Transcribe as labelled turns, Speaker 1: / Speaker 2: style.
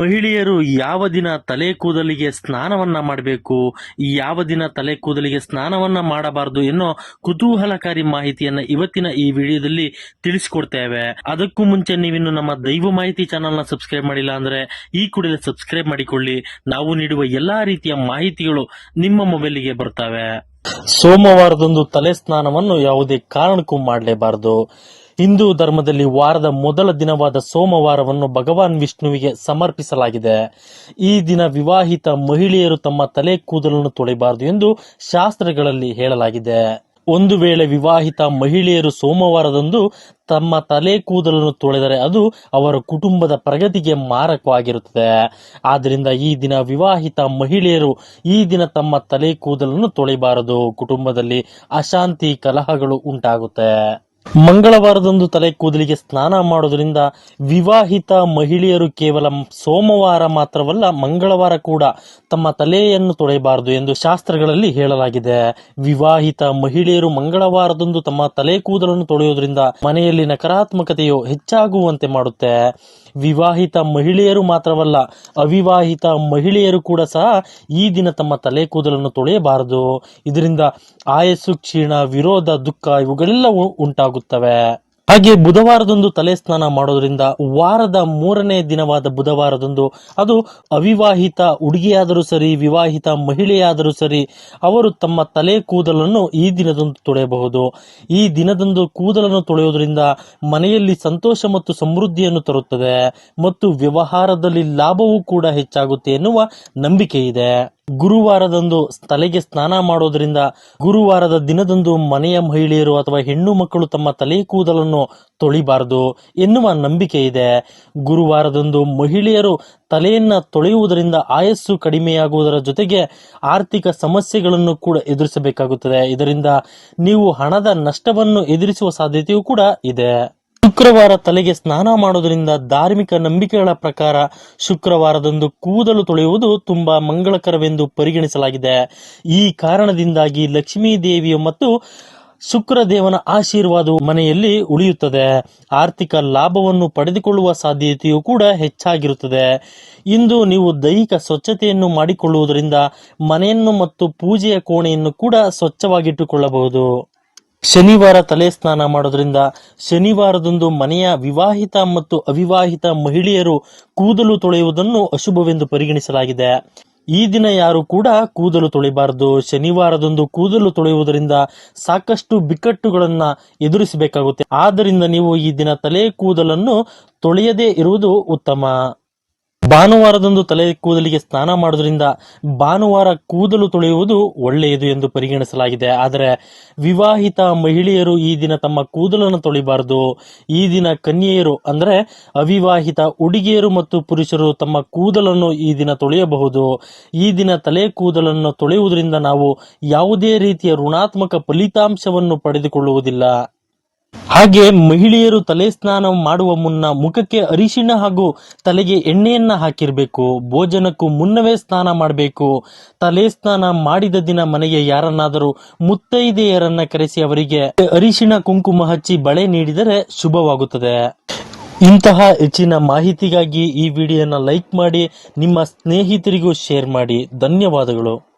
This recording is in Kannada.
Speaker 1: ಮಹಿಳೆಯರು ಯಾವ ದಿನ ತಲೆ ಕೂದಲಿಗೆ ಸ್ನಾನವನ್ನ ಮಾಡಬೇಕು, ಯಾವ ದಿನ ತಲೆ ಕೂದಲಿಗೆ ಸ್ನಾನವನ್ನ ಮಾಡಬಾರದು ಎನ್ನೋ ಕುತೂಹಲಕಾರಿ ಮಾಹಿತಿಯನ್ನ ಇವತ್ತಿನ ಈ ವಿಡಿಯೋದಲ್ಲಿ ತಿಳಿಸಿಕೊಡ್ತೇವೆ. ಅದಕ್ಕೂ ಮುಂಚೆ ನೀವಿನ್ನು ನಮ್ಮ ದೈವ ಮಾಹಿತಿ ಚಾನೆಲ್ನ ಸಬ್ಸ್ಕ್ರೈಬ್ ಮಾಡಿಲ್ಲ ಅಂದ್ರೆ ಈ ಕೂಡಲೇ ಸಬ್ಸ್ಕ್ರೈಬ್ ಮಾಡಿಕೊಳ್ಳಿ. ನಾವು ನೀಡುವ ಎಲ್ಲಾ ರೀತಿಯ ಮಾಹಿತಿಗಳು ನಿಮ್ಮ ಮೊಬೈಲಿಗೆ ಬರ್ತವೆ. ಸೋಮವಾರದಂದು ತಲೆ ಸ್ನಾನವನ್ನು ಯಾವುದೇ ಕಾರಣಕ್ಕೂ ಮಾಡಲೇಬಾರದು. ಹಿಂದೂ ಧರ್ಮದಲ್ಲಿ ವಾರದ ಮೊದಲ ದಿನವಾದ ಸೋಮವಾರವನ್ನು ಭಗವಾನ್ ವಿಷ್ಣುವಿಗೆ ಸಮರ್ಪಿಸಲಾಗಿದೆ. ಈ ದಿನ ವಿವಾಹಿತ ಮಹಿಳೆಯರು ತಮ್ಮ ತಲೆ ಕೂದಲನ್ನು ತೊಳೆಯಬಾರದು ಎಂದು ಶಾಸ್ತ್ರಗಳಲ್ಲಿ ಹೇಳಲಾಗಿದೆ. ಒಂದು ವೇಳೆ ವಿವಾಹಿತ ಮಹಿಳೆಯರು ಸೋಮವಾರದಂದು ತಮ್ಮ ತಲೆ ಕೂದಲನ್ನು ತೊಳೆದರೆ ಅದು ಅವರ ಕುಟುಂಬದ ಪ್ರಗತಿಗೆ ಮಾರಕವಾಗಿರುತ್ತದೆ. ಆದ್ದರಿಂದ ಈ ದಿನ ವಿವಾಹಿತ ಮಹಿಳೆಯರು ಈ ದಿನ ತಮ್ಮ ತಲೆ ಕೂದಲನ್ನು ತೊಳೆಯಬಾರದು ಕುಟುಂಬದಲ್ಲಿ ಅಶಾಂತಿ ಕಲಹಗಳು ಉಂಟಾಗುತ್ತೆ. ಮಂಗಳವಾರದಂದು ತಲೆ ಕೂದಲಿಗೆ ಸ್ನಾನ ಮಾಡೋದ್ರಿಂದ ವಿವಾಹಿತ ಮಹಿಳೆಯರು ಕೇವಲ ಸೋಮವಾರ ಮಾತ್ರವಲ್ಲ ಮಂಗಳವಾರ ಕೂಡ ತಮ್ಮ ತಲೆಯನ್ನು ತೊಳೆಯಬಾರದು ಎಂದು ಶಾಸ್ತ್ರಗಳಲ್ಲಿ ಹೇಳಲಾಗಿದೆ. ವಿವಾಹಿತ ಮಹಿಳೆಯರು ಮಂಗಳವಾರದಂದು ತಮ್ಮ ತಲೆ ಕೂದಲನ್ನು ತೊಳೆಯೋದ್ರಿಂದ ಮನೆಯಲ್ಲಿ ನಕಾರಾತ್ಮಕತೆಯು ಹೆಚ್ಚಾಗುವಂತೆ ಮಾಡುತ್ತೆ. ವಿವಾಹಿತ ಮಹಿಳೆಯರು ಮಾತ್ರವಲ್ಲ, ಅವಿವಾಹಿತ ಮಹಿಳೆಯರು ಕೂಡ ಸಹ ಈ ದಿನ ತಮ್ಮ ತಲೆ ಕೂದಲನ್ನು ತೊಳೆಯಬಾರದು. ಇದರಿಂದ ಆಯಸ್ಸು, ಕ್ಷೀಣ, ವಿರೋಧ, ದುಃಖ ಇವುಗಳೆಲ್ಲ ಉಂಟಾಗುತ್ತವೆ. ಹಾಗೆ ಬುಧವಾರದಂದು ತಲೆ ಸ್ನಾನ ಮಾಡೋದ್ರಿಂದ ವಾರದ ಮೂರನೇ ದಿನವಾದ ಬುಧವಾರದಂದು ಅದು ಅವಿವಾಹಿತ ಹುಡುಗಿಯಾದರೂ ಸರಿ, ವಿವಾಹಿತ ಮಹಿಳೆಯಾದರೂ ಸರಿ, ಅವರು ತಮ್ಮ ತಲೆ ಕೂದಲನ್ನು ಈ ದಿನದಂದು ತೊಳೆಯಬಹುದು. ಈ ದಿನದಂದು ಕೂದಲನ್ನು ತೊಳೆಯೋದ್ರಿಂದ ಮನೆಯಲ್ಲಿ ಸಂತೋಷ ಮತ್ತು ಸಮೃದ್ಧಿಯನ್ನು ತರುತ್ತದೆ ಮತ್ತು ವ್ಯವಹಾರದಲ್ಲಿ ಲಾಭವೂ ಕೂಡ ಹೆಚ್ಚಾಗುತ್ತೆ ಎನ್ನುವ ನಂಬಿಕೆ ಇದೆ ಗುರುವಾರದಂದು ತಲೆಗೆ ಸ್ನಾನ ಮಾಡೋದ್ರಿಂದ ಗುರುವಾರದ ದಿನದಂದು ಮನೆಯ ಮಹಿಳೆಯರು ಅಥವಾ ಹೆಣ್ಣು ಮಕ್ಕಳು ತಮ್ಮ ತಲೆ ಕೂದಲನ್ನು ತೊಳಿಬಾರದು ಎನ್ನುವ ನಂಬಿಕೆ ಇದೆ. ಗುರುವಾರದಂದು ಮಹಿಳೆಯರು ತಲೆಯನ್ನ ತೊಳೆಯುವುದರಿಂದ ಆಯಸ್ಸು ಕಡಿಮೆಯಾಗುವುದರ ಜೊತೆಗೆ ಆರ್ಥಿಕ ಸಮಸ್ಯೆಗಳನ್ನು ಕೂಡ ಎದುರಿಸಬೇಕಾಗುತ್ತದೆ. ಇದರಿಂದ ನೀವು ಹಣದ ನಷ್ಟವನ್ನು ಎದುರಿಸುವ ಸಾಧ್ಯತೆಯೂ ಕೂಡ ಇದೆ. ಶುಕ್ರವಾರ ತಲೆಗೆ ಸ್ನಾನ ಮಾಡುವುದರಿಂದ ಧಾರ್ಮಿಕ ನಂಬಿಕೆಗಳ ಪ್ರಕಾರ ಶುಕ್ರವಾರದಂದು ಕೂದಲು ತೊಳೆಯುವುದು ತುಂಬಾ ಮಂಗಳಕರವೆಂದು ಪರಿಗಣಿಸಲಾಗಿದೆ. ಈ ಕಾರಣದಿಂದಾಗಿ ಲಕ್ಷ್ಮೀ ದೇವಿಯ ಮತ್ತು ಶುಕ್ರ ದೇವನ ಆಶೀರ್ವಾದವು ಮನೆಯಲ್ಲಿ ಉಳಿಯುತ್ತದೆ. ಆರ್ಥಿಕ ಲಾಭವನ್ನು ಪಡೆದುಕೊಳ್ಳುವ ಸಾಧ್ಯತೆಯೂ ಕೂಡ ಹೆಚ್ಚಾಗಿರುತ್ತದೆ. ಇಂದು ನೀವು ದೈಹಿಕ ಸ್ವಚ್ಛತೆಯನ್ನು ಮಾಡಿಕೊಳ್ಳುವುದರಿಂದ ಮನೆಯನ್ನು ಮತ್ತು ಪೂಜೆಯ ಕೋಣೆಯನ್ನು ಕೂಡ ಸ್ವಚ್ಛವಾಗಿಟ್ಟುಕೊಳ್ಳಬಹುದು. ಶನಿವಾರ ತಲೆ ಸ್ನಾನ ಮಾಡೋದ್ರಿಂದ ಶನಿವಾರದಂದು ಮನೆಯ ವಿವಾಹಿತ ಮತ್ತು ಅವಿವಾಹಿತ ಮಹಿಳೆಯರು ಕೂದಲು ತೊಳೆಯುವುದನ್ನು ಅಶುಭವೆಂದು ಪರಿಗಣಿಸಲಾಗಿದೆ. ಈ ದಿನ ಯಾರು ಕೂಡ ಕೂದಲು ತೊಳಿಬಾರದು. ಶನಿವಾರದಂದು ಕೂದಲು ತೊಳೆಯುವುದರಿಂದ ಸಾಕಷ್ಟು ಬಿಕ್ಕಟ್ಟುಗಳನ್ನ ಎದುರಿಸಬೇಕಾಗುತ್ತೆ. ಆದ್ದರಿಂದ ನೀವು ಈ ದಿನ ತಲೆ ಕೂದಲನ್ನು ತೊಳೆಯದೇ ಇರುವುದು ಉತ್ತಮ. ಭಾನುವಾರದಂದು ತಲೆ ಕೂದಲಿಗೆ ಸ್ನಾನ ಮಾಡೋದ್ರಿಂದ ಭಾನುವಾರ ಕೂದಲು ತೊಳೆಯುವುದು ಒಳ್ಳೆಯದು ಎಂದು ಪರಿಗಣಿಸಲಾಗಿದೆ. ಆದರೆ ವಿವಾಹಿತ ಮಹಿಳೆಯರು ಈ ದಿನ ತಮ್ಮ ಕೂದಲನ್ನು ತೊಳಿಬಾರದು. ಈ ದಿನ ಕನ್ಯೆಯರು, ಅಂದರೆ ಅವಿವಾಹಿತ ಹುಡುಗಿಯರು ಮತ್ತು ಪುರುಷರು ತಮ್ಮ ಕೂದಲನ್ನು ಈ ದಿನ ತೊಳೆಯಬಹುದು. ಈ ದಿನ ತಲೆ ಕೂದಲನ್ನು ತೊಳೆಯುವುದರಿಂದ ನಾವು ಯಾವುದೇ ರೀತಿಯ ಋಣಾತ್ಮಕ ಫಲಿತಾಂಶವನ್ನು ಪಡೆದುಕೊಳ್ಳುವುದಿಲ್ಲ. ಹಾಗೆ ಮಹಿಳೆಯರು ತಲೆ ಸ್ನಾನ ಮಾಡುವ ಮುನ್ನ ಮುಖಕ್ಕೆ ಅರಿಶಿಣ ಹಾಗೂ ತಲೆಗೆ ಎಣ್ಣೆಯನ್ನ ಹಾಕಿರ್ಬೇಕು. ಭೋಜನಕ್ಕೂ ಮುನ್ನವೇ ಸ್ನಾನ ಮಾಡಬೇಕು. ತಲೆ ಸ್ನಾನ ಮಾಡಿದ ದಿನ ಮನೆಗೆ ಯಾರನ್ನಾದರೂ ಮುತ್ತೈದೆಯರನ್ನ ಕರೆಸಿ ಅವರಿಗೆ ಅರಿಶಿಣ ಕುಂಕುಮ ಹಚ್ಚಿ ಬಳೆ ನೀಡಿದರೆ ಶುಭವಾಗುತ್ತದೆ. ಇಂತಹ ಹೆಚ್ಚಿನ ಮಾಹಿತಿಗಾಗಿ ಈ ವಿಡಿಯೋನ ಲೈಕ್ ಮಾಡಿ, ನಿಮ್ಮ ಸ್ನೇಹಿತರಿಗೂ ಶೇರ್ ಮಾಡಿ. ಧನ್ಯವಾದಗಳು.